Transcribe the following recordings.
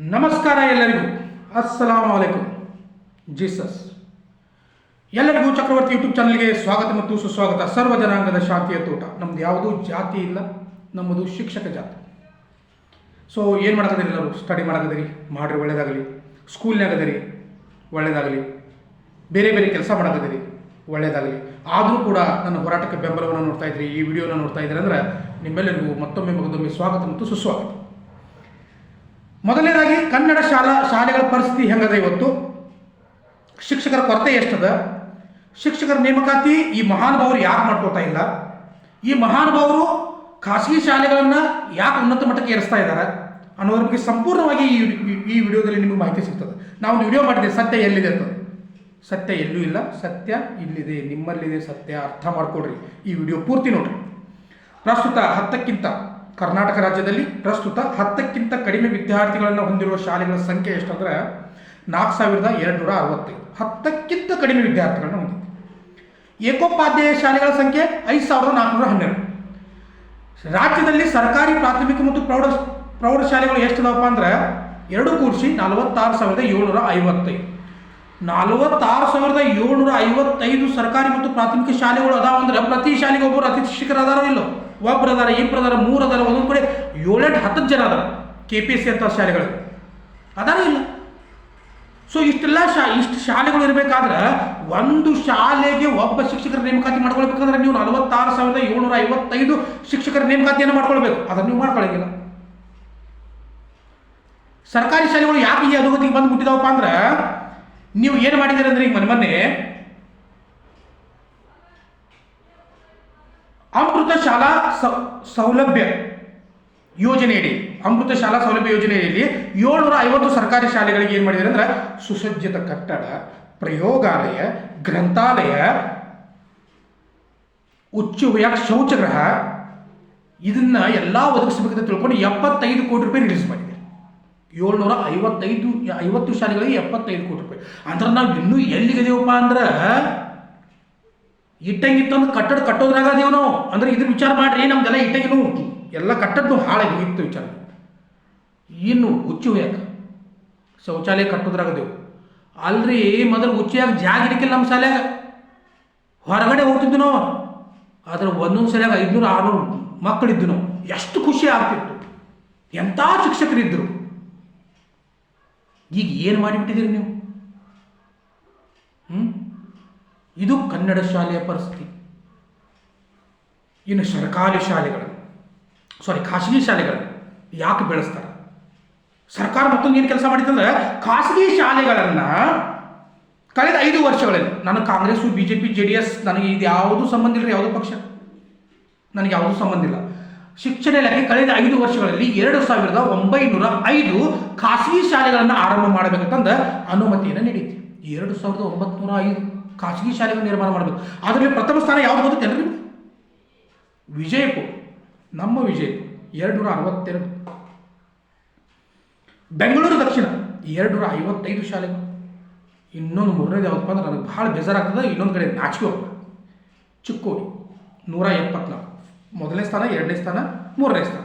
ನಮಸ್ಕಾರ ಎಲ್ಲರಿಗೂ. ಅಸ್ಸಲಾಂ ವಲೈಕುಂ ಜೀಸಸ್ ಎಲ್ಲರಿಗೂ ಚಕ್ರವರ್ತಿ ಯೂಟ್ಯೂಬ್ ಚಾನಲ್ಗೆ ಸ್ವಾಗತ ಮತ್ತು ಸುಸ್ವಾಗತ. ಸರ್ವ ಜನಾಂಗದ ಶಾಂತಿಯ ತೋಟ. ನಮ್ದು ಯಾವುದೂ ಜಾತಿ ಇಲ್ಲ, ನಮ್ಮದು ಶಿಕ್ಷಕ ಜಾತಿ. ಸೊ ಏನು ಮಾಡಕದಿರಿ ಎಲ್ಲರೂ? ಸ್ಟಡಿ ಮಾಡಕದಿರಿ ಮಾಡ್ರಿ, ಒಳ್ಳೇದಾಗಲಿ. ಸ್ಕೂಲ್ನಾಗದಿರಿ ಒಳ್ಳೇದಾಗಲಿ. ಬೇರೆ ಬೇರೆ ಕೆಲಸ ಮಾಡಕದಿರಿ ಒಳ್ಳೇದಾಗಲಿ. ಆದರೂ ಕೂಡ ನನ್ನ ಹೋರಾಟಕ್ಕೆ ಬೆಂಬಲವನ್ನು ನೋಡ್ತಾ ಇದ್ರಿ, ಈ ವಿಡಿಯೋನ ನೋಡ್ತಾ ಅಂದ್ರೆ ನಿಮ್ಮೆಲ್ಲರಿಗೂ ಮತ್ತೊಮ್ಮೆ ಮಗದೊಮ್ಮೆ ಸ್ವಾಗತ ಮತ್ತು ಸುಸ್ವಾಗತ. ಮೊದಲನೇದಾಗಿ ಕನ್ನಡ ಶಾಲಾ ಶಾಲೆಗಳ ಪರಿಸ್ಥಿತಿ ಹೆಂಗದ ಇವತ್ತು? ಶಿಕ್ಷಕರ ಕೊರತೆ ಎಷ್ಟದ? ಶಿಕ್ಷಕರ ನೇಮಕಾತಿ ಈ ಮಹಾನುಭಾವರು ಯಾಕೆ ಮಾಡ್ಕೋತಾ ಇಲ್ಲ? ಈ ಮಹಾನುಭಾವರು ಖಾಸಗಿ ಶಾಲೆಗಳನ್ನು ಯಾಕೆ ಉನ್ನತ ಮಟ್ಟಕ್ಕೆ ಏರಿಸ್ತಾ ಇದ್ದಾರೆ? ಅನ್ನೋದ್ರ ಬಗ್ಗೆ ಸಂಪೂರ್ಣವಾಗಿ ಈ ಈ- ವಿಡಿಯೋದಲ್ಲಿ ನಿಮಗೆ ಮಾಹಿತಿ ಸಿಗ್ತದೆ. ನಾವು ಒಂದು ವಿಡಿಯೋ ಮಾಡಿದೆ ಸತ್ಯ ಎಲ್ಲಿದೆ ಅಂತ. ಸತ್ಯ ಎಲ್ಲೂ ಇಲ್ಲ, ಸತ್ಯ ಇಲ್ಲಿದೆ, ನಿಮ್ಮಲ್ಲಿದೆ ಸತ್ಯ, ಅರ್ಥ ಮಾಡ್ಕೊಡ್ರಿ ಈ ವಿಡಿಯೋ ಪೂರ್ತಿ ನೋಡ್ರಿ. ಪ್ರಸ್ತುತ ಹತ್ತಕ್ಕಿಂತ ಕರ್ನಾಟಕ ರಾಜ್ಯದಲ್ಲಿ ಪ್ರಸ್ತುತ ಹತ್ತಕ್ಕಿಂತ ಕಡಿಮೆ ವಿದ್ಯಾರ್ಥಿಗಳನ್ನು ಹೊಂದಿರುವ ಶಾಲೆಗಳ ಸಂಖ್ಯೆ ಎಷ್ಟಂದ್ರೆ ನಾಲ್ಕು ಸಾವಿರದ ಎರಡುನೂರ ಅರವತ್ತೈದು. ಹತ್ತಕ್ಕಿಂತ ಕಡಿಮೆ ವಿದ್ಯಾರ್ಥಿಗಳನ್ನು ಹೊಂದಿದೆ. ಏಕೋಪಾಧ್ಯಾಯ ಶಾಲೆಗಳ ಸಂಖ್ಯೆ ಐದು ಸಾವಿರದ ನಾಲ್ಕುನೂರ ಹನ್ನೆರಡು. ರಾಜ್ಯದಲ್ಲಿ ಸರ್ಕಾರಿ, ಪ್ರಾಥಮಿಕ ಮತ್ತು ಪ್ರೌಢ ಪ್ರೌಢಶಾಲೆಗಳು ಎಷ್ಟಿದಾವಪ್ಪ ಅಂದ್ರೆ ಎರಡು ಕೂಡಿಸಿ ನಲವತ್ತಾರು ಸಾವಿರದ ಏಳ್ನೂರ ಐವತ್ತೈದು. ನಲವತ್ತಾರು ಸಾವಿರದ ಏಳ್ನೂರ ಐವತ್ತೈದು ಸರ್ಕಾರಿ ಮತ್ತು ಪ್ರಾಥಮಿಕ ಶಾಲೆಗಳು ಅದಾವ ಅಂದ್ರೆ ಪ್ರತಿ ಶಾಲೆಗೆ ಒಬ್ಬರು ಅತಿಥಿ ಶಿಕ್ಷಕರು ಅದಾರ ಇಲ್ಲೋ? ಒಬ್ಬರು ಅದಾರ ಇಬ್ಬರು ಅದಾರ, ಮೂರು ಅದಾರ, ಒಂದೊಂದು ಕಡೆ ಏಳೆಂಟು ಹತ್ತು ಜನ ಅದಾರ ಕೆ ಪಿ ಎಸ್ ಸಿ ಅಂತ ಶಾಲೆಗಳು. ಅದಾರ ಇಲ್ಲ? ಸೊ ಇಷ್ಟೆಲ್ಲ ಶಾ, ಇಷ್ಟು ಶಾಲೆಗಳು ಇರಬೇಕಾದ್ರೆ ಒಂದು ಶಾಲೆಗೆ ಒಬ್ಬ ಶಿಕ್ಷಕರ ನೇಮಕಾತಿ ಮಾಡ್ಕೊಳ್ಬೇಕಂದ್ರೆ ನೀವು ನಲವತ್ತಾರು ಸಾವಿರದ ಏಳ್ನೂರ ಐವತ್ತೈದು ಶಿಕ್ಷಕರ ನೇಮಕಾತಿಯನ್ನು ಮಾಡ್ಕೊಳ್ಬೇಕು. ಅದನ್ನು ನೀವು ಮಾಡ್ಕೊಳ್ಳಂಗಿಲ್ಲ ಸರ್ಕಾರಿ ಶಾಲೆಗಳು ಯಾಕೆ ಈ ಅನುಗತಿಗೆ ಬಂದು ಮುಟ್ಟಿದಾವಪ್ಪ ಅಂದ್ರೆ ನೀವು ಏನು ಮಾಡಿದ್ದೀರಿ ಅಂದ್ರೆ ಈಗ ಮನೆ ಮೊನ್ನೆ ಅಮೃತ ಶಾಲಾ ಸೌಲಭ್ಯ ಯೋಜನೆಯಡಿ, ಅಮೃತ ಶಾಲಾ ಸೌಲಭ್ಯ ಯೋಜನೆಯಲ್ಲಿ ಏಳ್ನೂರ ಐವತ್ತು ಸರ್ಕಾರಿ ಶಾಲೆಗಳಿಗೆ ಏನು ಮಾಡಿದ್ದಾರೆ ಅಂದ್ರೆ ಸುಸಜ್ಜಿತ ಕಟ್ಟಡ, ಪ್ರಯೋಗಾಲಯ, ಗ್ರಂಥಾಲಯ ಉಚ್ಚುವಯ ಶೌಚಗ್ರಹ, ಇದನ್ನ ಎಲ್ಲ ಒದಗಿಸಬೇಕಂತ ತಿಳ್ಕೊಂಡು ಎಪ್ಪತ್ತೈದು ಕೋಟಿ ರೂಪಾಯಿ ರಿಲೀಸ್ ಮಾಡಿದೆ ಏಳ್ನೂರ ಐವತ್ತೈದು ಐವತ್ತು ಶಾಲೆಗಳಿಗೆ ಎಪ್ಪತ್ತೈದು ಕೋಟಿ ರೂಪಾಯಿ. ಅಂದ್ರೆ ನಾವು ಇನ್ನೂ ಎಲ್ಲಿಗದೇವಪ್ಪ ಅಂದ್ರೆ ಇಟ್ಟಂಗಿತ್ತಂದು ಕಟ್ಟಡ ಕಟ್ಟೋದ್ರಾಗ ಅದೇವು ನಾವು. ಅಂದ್ರೆ ಇದ್ರ ವಿಚಾರ ಮಾಡ್ರಿ, ನಮ್ದೆಲ್ಲ ಇಟ್ಟಂಗಿನೂ ಎಲ್ಲ ಕಟ್ಟದ್ದು ಹಾಳಾಗಿ ಇತ್ತು ವಿಚಾರ. ಇನ್ನು ಹುಚ್ಚು ಹೋಯಾಕ ಶೌಚಾಲಯ ಕಟ್ಟೋದ್ರಾಗದೇವು. ಅಲ್ರಿ ಮೊದಲು ಹುಚ್ಚಿಯಾಗ ಜಾಗ ಇಡಕ್ಕಿಲ್ಲ ನಮ್ಮ ಶಾಲ್ಯಾಗ. ಹೊರಗಡೆ ಹೋಗ್ತಿದ್ವಿ ನಾವು. ಆದ್ರೆ ಒಂದೊಂದು ಸರಿಯಾಗ ಐದುನೂರು, ಆರುನೂರು ಮಕ್ಕಳಿದ್ದು ನಾವು. ಎಷ್ಟು ಖುಷಿ ಆಗ್ತಿತ್ತು. ಎಂಥ ಶಿಕ್ಷಕರಿದ್ದರು ಈಗ ಏನು ಮಾಡಿಬಿಟ್ಟಿದ್ದೀರಿ ನೀವು? ಇದು ಕನ್ನಡ ಶಾಲೆಯ ಪರಿಸ್ಥಿತಿ. ಇನ್ನು ಸರ್ಕಾರಿ ಶಾಲೆಗಳು ಸಾರಿ ಖಾಸಗಿ ಶಾಲೆಗಳನ್ನು ಯಾಕೆ ಬೆಳೆಸ್ತಾರೆ? ಸರ್ಕಾರ ಮತ್ತೊಂದು ಏನು ಕೆಲಸ ಮಾಡಿತ್ತಂದ್ರೆ ಖಾಸಗಿ ಶಾಲೆಗಳನ್ನು ಕಳೆದ ಐದು ವರ್ಷಗಳಲ್ಲಿ, ನಾನು Congress B J P J D S, ನನಗೆ ಇದು ಯಾವುದೂ ಸಂಬಂಧ ಇಲ್ಲ ಯಾವುದೋ ಪಕ್ಷ? ನನಗೆ ಯಾವುದೂ ಸಂಬಂಧ ಇಲ್ಲ. ಶಿಕ್ಷಣ ಇಲಾಖೆ ಕಳೆದ ಐದು ವರ್ಷಗಳಲ್ಲಿ ಎರಡು ಸಾವಿರದ ಒಂಬೈನೂರ ಐದು ಖಾಸಗಿ ಶಾಲೆಗಳನ್ನು ಆರಂಭ ಮಾಡಬೇಕಂತಂದ ಅನುಮತಿಯನ್ನು ನೀಡಿತ್ತು ಎರಡು ಸಾವಿರದ ಒಂಬತ್ನೂರ ಐದು ಖಾಸಗಿ ಶಾಲೆಗಳು ನಿರ್ಮಾಣ ಮಾಡಬೇಕು. ಅದರಲ್ಲಿ ಪ್ರಥಮ ಸ್ಥಾನ ಯಾವ್ದು ಗೊತ್ತೇನ್ರಿ ನಿಮ್ಗೆ? ವಿಜಯಪುರ. ನಮ್ಮ ವಿಜಯಪುರ. ಎರಡು ನೂರ ಅರವತ್ತೆರಡು. ಬೆಂಗಳೂರು ದಕ್ಷಿಣ. ಎರಡು ನೂರ ಐವತ್ತೈದು ಶಾಲೆಗಳು. ಇನ್ನೊಂದು ಮೂರನೇದು ಯಾವತ್ತಪ್ಪ ಅಂದ್ರೆ ನನಗೆ ಭಾಳ ಬೇಜಾರಾಗ್ತದೆ, ಇನ್ನೊಂದು ಕಡೆ ನಾಚಿಕೆ ಚಿಕ್ಕೋಡಿ. ನೂರ ಎಪ್ಪತ್ನಾಲ್ಕು. ಮೊದಲನೇ ಸ್ಥಾನ ಎರಡನೇ ಸ್ಥಾನ ಮೂರನೇ ಸ್ಥಾನ.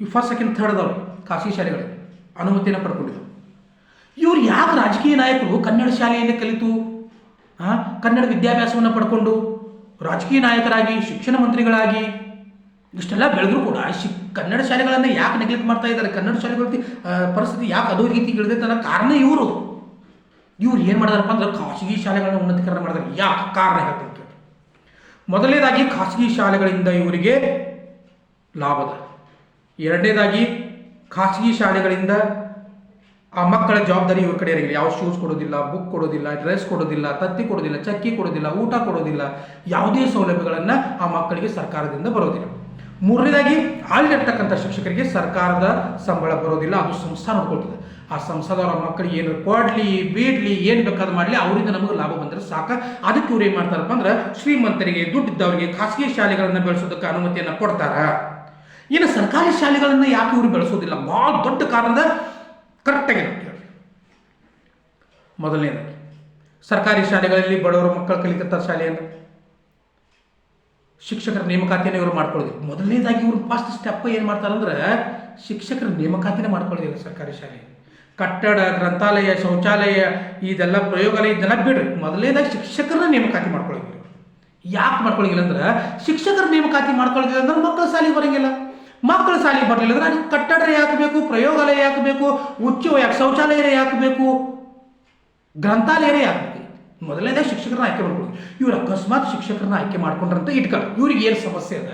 ಇವು ಫಸ್ಟ್ ಸೆಕೆಂಡ್ ಥರ್ಡ್ ಅದಾವೆ ಖಾಸಗಿ ಶಾಲೆಗಳಿಗೆ ಅನುಮತಿಯನ್ನು ಪಡ್ಕೊಂಡಿದ್ದವು ಇವ್ರು ಯಾಕೆ ರಾಜಕೀಯ ನಾಯಕರು ಕನ್ನಡ ಶಾಲೆಯನ್ನು ಕಲಿತು ಆ, ಕನ್ನಡ ವಿದ್ಯಾಭ್ಯಾಸವನ್ನು ಪಡ್ಕೊಂಡು ರಾಜಕೀಯ ನಾಯಕರಾಗಿ ಶಿಕ್ಷಣ ಮಂತ್ರಿಗಳಾಗಿ ಇಷ್ಟೆಲ್ಲ ಬೆಳೆದ್ರು ಕೂಡ ಶಿ ಕನ್ನಡ ಶಾಲೆಗಳನ್ನು ಯಾಕೆ ನೆಗ್ಲೆಕ್ಟ್ ಮಾಡ್ತಾ ಇದ್ದಾರೆ? ಕನ್ನಡ ಶಾಲೆಗಳ ಪರಿಸ್ಥಿತಿ ಯಾಕೆ ಅದೋ ರೀತಿ ಇಳಿದೈತೆ ಅನ್ನೋ ಕಾರಣ ಇವರು. ಇವ್ರು ಏನು ಮಾಡಿದಾರಪ್ಪ ಅಂದ್ರೆ ಖಾಸಗಿ ಶಾಲೆಗಳನ್ನ ಉನ್ನತೀಕರಣ ಮಾಡಿದಾರೆ. ಯಾಕೆ ಕಾರಣ ಹೇಳ್ತೀನಿ ಕೇಳಿ. ಮೊದಲನೇದಾಗಿ ಖಾಸಗಿ ಶಾಲೆಗಳಿಂದ ಇವರಿಗೆ ಲಾಭದ ಎರಡನೇದಾಗಿ ಖಾಸಗಿ ಶಾಲೆಗಳಿಂದ ಆ ಮಕ್ಕಳ ಜವಾಬ್ದಾರಿ ಇವ್ರ ಕಡೆ ಇರಲಿಲ್ಲ. ಯಾವ ಶೂಸ್ ಕೊಡೋದಿಲ್ಲ ಬುಕ್ ಕೊಡೋದಿಲ್ಲ ಡ್ರೆಸ್ ಕೊಡೋದಿಲ್ಲ, ತತ್ತಿ ಕೊಡೋದಿಲ್ಲ, ಚಕ್ಕಿ ಕೊಡೋದಿಲ್ಲ, ಊಟ ಕೊಡೋದಿಲ್ಲ, ಯಾವುದೇ ಸೌಲಭ್ಯಗಳನ್ನು ಆ ಮಕ್ಕಳಿಗೆ ಸರ್ಕಾರದಿಂದ ಬರೋದಿಲ್ಲ. ಮೂರನೇದಾಗಿ ಅಲ್ಲಿರ್ತಕ್ಕಂಥ ಶಿಕ್ಷಕರಿಗೆ ಸರ್ಕಾರದ ಸಂಬಳ ಬರೋದಿಲ್ಲ. ಅದು ಸಂಸ್ಥೆ ನೋಡ್ಕೊಳ್ತದೆ. ಆ ಸಂಸದರ ಮಕ್ಕಳಿಗೆ ಏನು ಕೊಡಲಿ, ಬೀಡ್ಲಿ, ಏನು ಬೇಕಾದ್ರೂ ಮಾಡಲಿ, ಅವರಿಂದ ನಮಗೆ ಲಾಭ ಬಂದರೆ ಸಾಕು. ಅದಕ್ಕೆ ಇವ್ರು ಏನು ಮಾಡ್ತಾರಪ್ಪ ಅಂದ್ರೆ ಶ್ರೀಮಂತರಿಗೆ, ದುಡ್ಡಿದ್ದವರಿಗೆ ಖಾಸಗಿ ಶಾಲೆಗಳನ್ನು ಬೆಳೆಸೋದಕ್ಕೆ ಅನುಮತಿಯನ್ನು ಕೊಡ್ತಾರ. ಇನ್ನು ಸರ್ಕಾರಿ ಶಾಲೆಗಳನ್ನು ಯಾಕೆ ಇವರು ಬೆಳೆಸೋದಿಲ್ಲ? ಭಾಳ ದೊಡ್ಡ ಕಾರಣದ ಕರೆಕ್ಟಾಗಿ ಕೇಳಿ ಮೊದಲನೇದಾಗಿ, ಸರ್ಕಾರಿ ಶಾಲೆಗಳಲ್ಲಿ ಬಡವರ ಮಕ್ಕಳು ಕಲಿಕತ್ತ ಶಾಲೆಯನ್ನು ಶಿಕ್ಷಕರ ನೇಮಕಾತಿಯನ್ನು ಇವರು ಮಾಡ್ಕೊಳ್ಳೋದಿಲ್ಲ. ಮೊದಲನೇದಾಗಿ ಇವರು ಫಸ್ಟ್ ಸ್ಟೆಪ್ ಏನು ಮಾಡ್ತಾರಂದ್ರೆ, ಶಿಕ್ಷಕರ ನೇಮಕಾತಿನೇ ಮಾಡ್ಕೊಳ್ಳೋದಿಲ್ಲ ಸರ್ಕಾರಿ ಶಾಲೆ ಕಟ್ಟಡ, ಗ್ರಂಥಾಲಯ, ಶೌಚಾಲಯ, ಇದೆಲ್ಲ ಪ್ರಯೋಗಾಲಯ ಇದೆಲ್ಲ ಬಿಡ್ರಿ. ಮೊದಲನೇದಾಗಿ ಶಿಕ್ಷಕರನ್ನ ನೇಮಕಾತಿ ಮಾಡ್ಕೊಳ್ಳೋದಿಲ್ಲ ಯಾಕೆ ಮಾಡ್ಕೊಳ್ಳೋಂಗಿಲ್ಲ ಅಂದ್ರೆ, ಶಿಕ್ಷಕರ ನೇಮಕಾತಿ ಮಾಡ್ಕೊಳ್ಳೋದಿಲ್ಲ ಅಂದ್ರೆ ಮಕ್ಕಳ ಶಾಲೆಗೆ ಬರೋಂಗಿಲ್ಲ. ಮಕ್ಕಳ ಶಾಲೆಗೆ ಬರಲಿಲ್ಲ ಅಂದ್ರೆ ಅಲ್ಲಿ ಕಟ್ಟಡ ಯಾಕೆ ಬೇಕು ಪ್ರಯೋಗಾಲಯ ಯಾಕೆ ಬೇಕು ಉಚ್ಚ ಯಾಕೆ ಶೌಚಾಲಯ ಯಾಕೆ ಬೇಕು ಗ್ರಂಥಾಲಯನೇ ಯಾಕೆ ಬೇಕು ಶಿಕ್ಷಕರನ್ನ ಆಯ್ಕೆ ಮಾಡ್ಕೊಳ್ಳಿ ಇವ್ರು ಅಕಸ್ಮಾತ್ ಶಿಕ್ಷಕರನ್ನ ಆಯ್ಕೆ ಮಾಡ್ಕೊಂಡ್ರಂತ ಇಟ್ಕೊಳ್ಳಿ ಇವ್ರಿಗೆ ಏನು ಸಮಸ್ಯೆ ಅದ?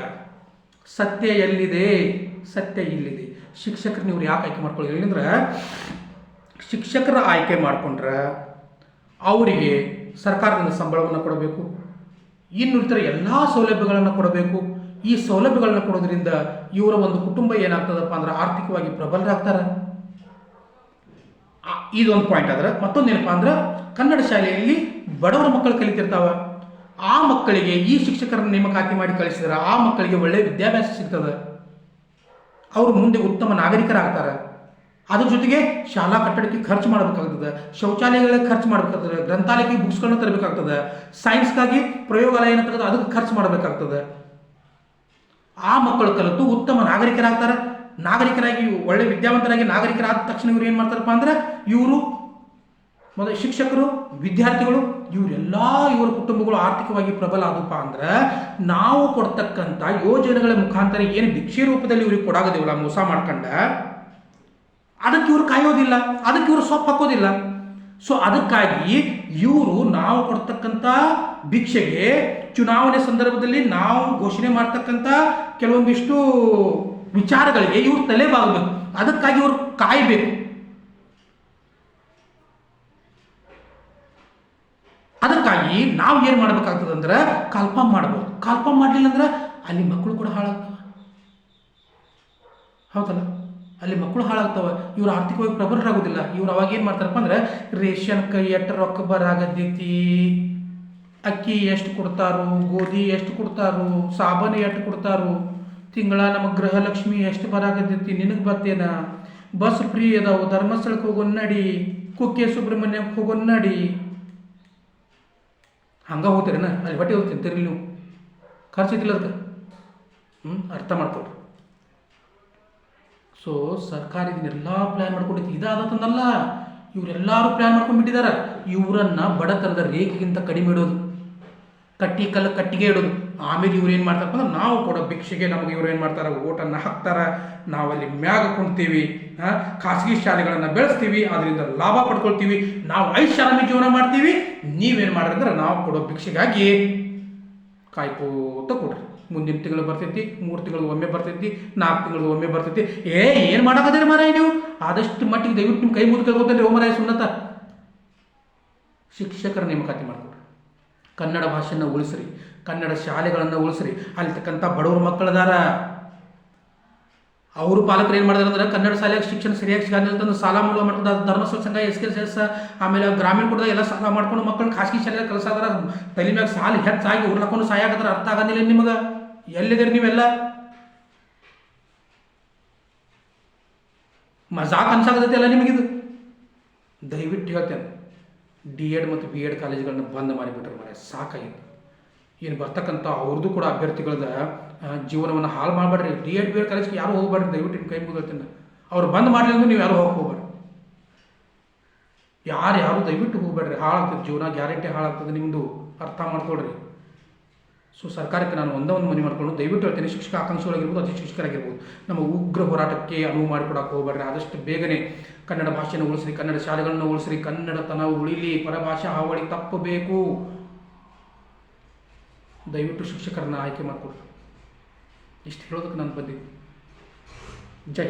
ಸತ್ಯ ಎಲ್ಲಿದೆ? ಸತ್ಯ ಇಲ್ಲಿದೆ. ಶಿಕ್ಷಕರನ್ನ ಇವ್ರು ಯಾಕೆ ಆಯ್ಕೆ ಮಾಡ್ಕೊಳ್ಳಿ ಅಂದ್ರೆ ಶಿಕ್ಷಕರ ಆಯ್ಕೆ ಮಾಡ್ಕೊಂಡ್ರೆ ಅವರಿಗೆ ಸರ್ಕಾರದಿಂದ ಸಂಬಳವನ್ನು ಕೊಡಬೇಕು. ಇನ್ನುಳಿತರ ಎಲ್ಲ ಸೌಲಭ್ಯಗಳನ್ನು ಕೊಡಬೇಕು. ಈ ಸೌಲಭ್ಯಗಳನ್ನು ಕೊಡೋದ್ರಿಂದ ಇವರ ಒಂದು ಕುಟುಂಬ ಏನಾಗ್ತದಪ್ಪ ಅಂದ್ರೆ ಆರ್ಥಿಕವಾಗಿ ಪ್ರಬಲರಾಗ್ತಾರೆ. ಇದೊಂದು ಪಾಯಿಂಟ್ ಆದ್ರೆ ಮತ್ತೊಂದು ಏನಪ್ಪ ಅಂದ್ರೆ ಕನ್ನಡ ಶಾಲೆಯಲ್ಲಿ ಬಡವರ ಮಕ್ಕಳು ಕಲಿತಿರ್ತಾವ. ಆ ಮಕ್ಕಳಿಗೆ ಈ ಶಿಕ್ಷಕರನ್ನ ನೇಮಕಾತಿ ಮಾಡಿ ಕಳಿಸಿದ್ರೆ ಆ ಮಕ್ಕಳಿಗೆ ಒಳ್ಳೆ ವಿದ್ಯಾಭ್ಯಾಸ ಸಿಗ್ತದೆ. ಅವರು ಮುಂದೆ ಉತ್ತಮ ನಾಗರಿಕರಾಗ್ತಾರೆ. ಅದ್ರ ಜೊತೆಗೆ ಶಾಲಾ ಕಟ್ಟಡಕ್ಕೆ ಖರ್ಚು ಮಾಡಬೇಕಾಗ್ತದೆ ಶೌಚಾಲಯಗಳಿಗೆ ಖರ್ಚು ಮಾಡಬೇಕಾಗ್ತದೆ, ಗ್ರಂಥಾಲಯಕ್ಕೆ ಬುಕ್ಸ್ಗಳನ್ನ ತರಬೇಕಾಗ್ತದೆ ಸೈನ್ಸ್ಗಾಗಿ ಪ್ರಯೋಗಾಲಯ ತೆಗೆದು ಅದಕ್ಕೆ ಖರ್ಚು ಮಾಡಬೇಕಾಗ್ತದೆ. ಆ ಮಕ್ಕಳು ಕಲಿತು ಉತ್ತಮ ನಾಗರಿಕರಾಗ್ತಾರೆ. ನಾಗರಿಕರಾಗಿ, ಒಳ್ಳೆ ವಿದ್ಯಾವಂತರಾಗಿ ನಾಗರಿಕರಾದ ತಕ್ಷಣ ಇವ್ರು ಏನು ಮಾಡ್ತಾರಪ್ಪ ಅಂದ್ರೆ, ಇವರು ಮೊದಲು ಶಿಕ್ಷಕರು, ವಿದ್ಯಾರ್ಥಿಗಳು, ಇವರೆಲ್ಲ ಇವರ ಕುಟುಂಬಗಳು ಆರ್ಥಿಕವಾಗಿ ಪ್ರಬಲ ಆದಪ್ಪ ಅಂದ್ರೆ, ನಾವು ಕೊಡ್ತಕ್ಕಂಥ ಯೋಜನೆಗಳ ಮುಖಾಂತರ ಏನು ಭಿಕ್ಷೆ ರೂಪದಲ್ಲಿ ಇವ್ರಿಗೆ ಕೊಡಾಗದೇವಲ್ಲ ಮೋಸ ಮಾಡ್ಕೊಂಡ ಅದಕ್ಕೆ ಇವರು ಕಾಯೋದಿಲ್ಲ, ಅದಕ್ಕೆ ಇವರು ಸೊಪ್ಪು ಹಾಕೋದಿಲ್ಲ. ಸೊ ಅದಕ್ಕಾಗಿ ಇವರು ನಾವು ಕೊಡ್ತಕ್ಕಂಥ ಭಿಕ್ಷೆಗೆ ಚುನಾವಣೆ ಸಂದರ್ಭದಲ್ಲಿ ನಾವು ಘೋಷಣೆ ಮಾಡ್ತಕ್ಕಂಥ ಕೆಲವೊಂದಿಷ್ಟು ವಿಚಾರಗಳಿಗೆ ಇವರು ತಲೆ ಬಾಗಬೇಕು ಅದಕ್ಕಾಗಿ ಇವರು ಕಾಯಬೇಕು. ಅದಕ್ಕಾಗಿ ನಾವು ಏನು ಮಾಡಬೇಕಾಗ್ತದೆ ಅಂದ್ರೆ ಕಾಲ್ಪಮ್ ಮಾಡ್ಬೋದು. ಕಾಲ್ಪಮ್ ಮಾಡಲಿಲ್ಲ ಅಂದ್ರೆ ಅಲ್ಲಿ ಮಕ್ಕಳು ಕೂಡ ಹಾಳಾಗ್ತವೆ. ಹೌದಲ್ಲ? ಅಲ್ಲಿ ಮಕ್ಕಳು ಹಾಳಾಗ್ತವೆ, ಇವ್ರು ಆರ್ಥಿಕವಾಗಿ ಪ್ರಬಲರಾಗೋದಿಲ್ಲ ಇವ್ರು ಅವಾಗ ಏನು ಮಾಡ್ತಾರಪ್ಪ ಅಂದ್ರೆ, ರೇಷನ್ ಕೈ ಎಷ್ಟು ರೊಕ್ಕ ಬರಾಗತ್ತೈತಿ ಅಕ್ಕಿ ಎಷ್ಟು ಕೊಡ್ತಾರೋ, ಗೋಧಿ ಎಷ್ಟು ಕೊಡ್ತಾರೋ, ಸಾಬಾನು ಎಷ್ಟು ಕೊಡ್ತಾರೋ, ತಿಂಗಳ ನಮ್ಮ ಗೃಹಲಕ್ಷ್ಮಿ ಎಷ್ಟು ಬರಾಗತ್ತೈತಿ ನಿನಗೆ ಬರ್ತೇನ ಬಸ್ ಫ್ರೀ ಅದಾವು ಧರ್ಮಸ್ಥಳಕ್ಕೆ ಹೋಗೋನ್ ನಡಿ ಕುಕ್ಕೆ ಸುಬ್ರಹ್ಮಣ್ಯಕ್ಕೆ ಹೋಗೋನ್ ನಡಿ ಹಂಗೆ ಹೋಗ್ತೀರೇನ? ಅಲ್ಲಿ ಬಟ್ಟೆ ಹೋಗ್ತೀನಿ ತಿರ್ಲಿ ನೀವು. ಖರ್ಚು ಅದಕ್ಕೆ. ಹ್ಞೂ ಅರ್ಥ ಮಾಡ್ಕೊಳ್ರಿ. ಸೊ ಸರ್ಕಾರ ಇದನ್ನೆಲ್ಲ ಪ್ಲ್ಯಾನ್ ಮಾಡ್ಕೊಂಡಿತ್ತು ಇದಾದಂತಂದಲ್ಲ, ಇವರೆಲ್ಲರೂ ಪ್ಲ್ಯಾನ್ ಮಾಡ್ಕೊಂಡ್ಬಿಟ್ಟಿದ್ದಾರೆ ಇವರನ್ನ ಬಡತನದ ರೇಖೆಗಿಂತ ಕಡಿಮೆ ಇಡೋದು. ಕಟ್ಟಿ ಕಲ್ಲು ಕಟ್ಟಿಗೆ ಇಡೋದು. ಆಮೇಲೆ ಇವ್ರು ಏನು ಮಾಡ್ತಾರಪ್ಪ ಅಂದ್ರೆ, ನಾವು ಕೊಡೋ ಭಿಕ್ಷೆಗೆ ನಮಗೆ ಇವ್ರು ಏನು ಮಾಡ್ತಾರೆ? ಓಟನ್ನು ಹಾಕ್ತಾರೆ. ನಾವಲ್ಲಿ ಮ್ಯಾಗ ಕುಣ್ತೀವಿ ಖಾಸಗಿ ಶಾಲೆಗಳನ್ನು ಬೆಳೆಸ್ತೀವಿ. ಅದರಿಂದ ಲಾಭ ಪಡ್ಕೊಳ್ತೀವಿ. ನಾವು ಐಷಾರಾಮಿ ಜೀವನ ಮಾಡ್ತೀವಿ. ನೀವೇನು ಮಾಡ್ರಿ ಅಂದ್ರೆ ನಾವು ಕೊಡೋ ಭಿಕ್ಷೆಗಾಗಿ ಕಾಯ್ಕೋತ ಕೊಡ್ರಿ. ಮುಂದಿನ ತಿಂಗಳು ಬರ್ತೈತಿ, ಮೂರು ತಿಂಗಳು ಒಮ್ಮೆ ಬರ್ತೈತಿ, ನಾಲ್ಕು ತಿಂಗಳು ಒಮ್ಮೆ ಬರ್ತೈತಿ. ಏ, ಏನು ಮಾಡಕತ್ತೀರಿ ಮಾರಾಯ ನೀವು? ಆದಷ್ಟು ಮಟ್ಟಿಗೆ ದಯವಿಟ್ಟು ನಿಮ್ಮ ಕೈ ಮುಗಿದು ಕೇಳ್ಕೊತೇನೆ ಓಮರಾಯ ಮಾರಾಯ ಸುನ್ನತ. ಶಿಕ್ಷಕರ ನೇಮಕಾತಿ ಮಾಡ್ಕೊಡ್ರಿ. ಕನ್ನಡ ಭಾಷೆಯನ್ನು ಉಳಿಸ್ರಿ, ಕನ್ನಡ ಶಾಲೆಗಳನ್ನು ಉಳಿಸ್ರಿ. ಅಲ್ಲಿರ್ತಕ್ಕಂಥ ಬಡವರ ಮಕ್ಕಳದಾರ, ಅವರು ಪಾಲಕರು ಏನು ಮಾಡಿದಾರೆ ಅಂದ್ರೆ ಕನ್ನಡ ಶಾಲೆಗೆ ಶಿಕ್ಷಣ ಸರಿಯಾಗಿ ಅಂತಂದು ಸಾಲ ಮೂಲ ಮಾಡ್ಕೊಂಡು ಧರ್ಮಸ್ಥಳ ಸಂಘ ಎಸ್ ಕೆ ಎಸ್ ಆಮೇಲೆ ಗ್ರಾಮೀಣ ಕೂಡ ಎಲ್ಲ ಸಾಲ ಮಾಡ್ಕೊಂಡು ಮಕ್ಕಳನ್ನ ಖಾಸಗಿ ಶಾಲೆಗೆ ಆದ್ರೆ ತಲೆ ಮ್ಯಾಗ ಸಾಲ ಹೆಚ್ಚಾಗಿ ಉರ್ಲಾಕೊಂಡು ಸಾಯಾಗದ್ರ ಅರ್ಥ ಆಗೋದಿಲ್ಲ ನಿಮಗೆ? ಎಲ್ಲಿದ್ದೀರಿ ನೀವೆಲ್ಲ? ಮಜಾಕ್ ಅನ್ಸಾಕತೈತಿ ಅಲ್ಲ ನಿಮಗಿದು? ದಯವಿಟ್ಟು ಹೇಳ್ತೇನೆ ಡಿ ಎಡ್ ಮತ್ತು ಬಿ ಎಡ್ ಕಾಲೇಜ್ಗಳನ್ನ ಬಂದ್ ಮಾಡಿಬಿಟ್ರೆ ಮನೆ ಸಾಕಾಗಿತ್ತು. ಏನು ಬರ್ತಕ್ಕಂಥ ಅವ್ರದ್ದು ಕೂಡ ಅಭ್ಯರ್ಥಿಗಳದ ಜೀವನವನ್ನು ಹಾಳು ಮಾಡಬೇಡ್ರಿ. ಡಿ ಎಡ್ ಬಿ ಎಡ್ ಕಾಲೇಜ್ಗೆ ಯಾರು ಹೋಗ್ಬೇಡ್ರಿ ದಯವಿಟ್ಟು ನಿಮ್ಮ ಕೈ ಮುಗಿತೀನಿ ಅವ್ರು ಬಂದ್ ಮಾಡಲಿ ಅಂದ್ರೆ ನೀವು ಯಾರು ಹೋಗಕ್ಕೆ ಹೋಗ್ಬೇಡ್ರಿ ಯಾರು ಯಾರು ದಯವಿಟ್ಟು ಹೋಗ್ಬೇಡ್ರಿ, ಹಾಳಾಗ್ತದೆ, ಜೀವನ ಗ್ಯಾರಂಟಿ ಹಾಳಾಗ್ತದೆ ನಿಮ್ಮದು ಅರ್ಥ ಮಾಡ್ಕೊಳ್ರಿ. ಸೊ ಸರ್ಕಾರಕ್ಕೆ ನಾನು ಒಂದೇ ಒಂದು ಮನೆ ಮಾಡಿಕೊಂಡು ದಯವಿಟ್ಟು ಹೇಳ್ತೇನೆ, ಶಿಕ್ಷಕ ಆಕಾಂಕ್ಷಿಗಳಾಗಿರ್ಬೋದು ಅತಿ ಶಿಕ್ಷಕರಾಗಿರ್ಬೋದು, ನಮ್ಮ ಉಗ್ರ ಹೋರಾಟಕ್ಕೆ ಅನುವು ಮಾಡಿಕೊಡಕ್ಕೆ ಹೋಗಬೇಡ್ರಿ ಆದಷ್ಟು ಬೇಗನೆ ಕನ್ನಡ ಭಾಷೆಯನ್ನು ಉಳಿಸ್ರಿ, ಕನ್ನಡ ಶಾಲೆಗಳನ್ನು ಉಳಿಸ್ರಿ ಕನ್ನಡತನ ಉಳಿಲಿ, ಪರಭಾಷೆ ಹಾವಳಿ ತಪ್ಪಬೇಕು. ದಯವಿಟ್ಟು ಶಿಕ್ಷಕರನ್ನ ಆಯ್ಕೆ ಮಾಡಿಕೊಡ್ರಿ. ಇಷ್ಟು ಹೇಳೋದಕ್ಕೆ ನಾನು ಬಂದಿದ್ದೆ ಜೈ.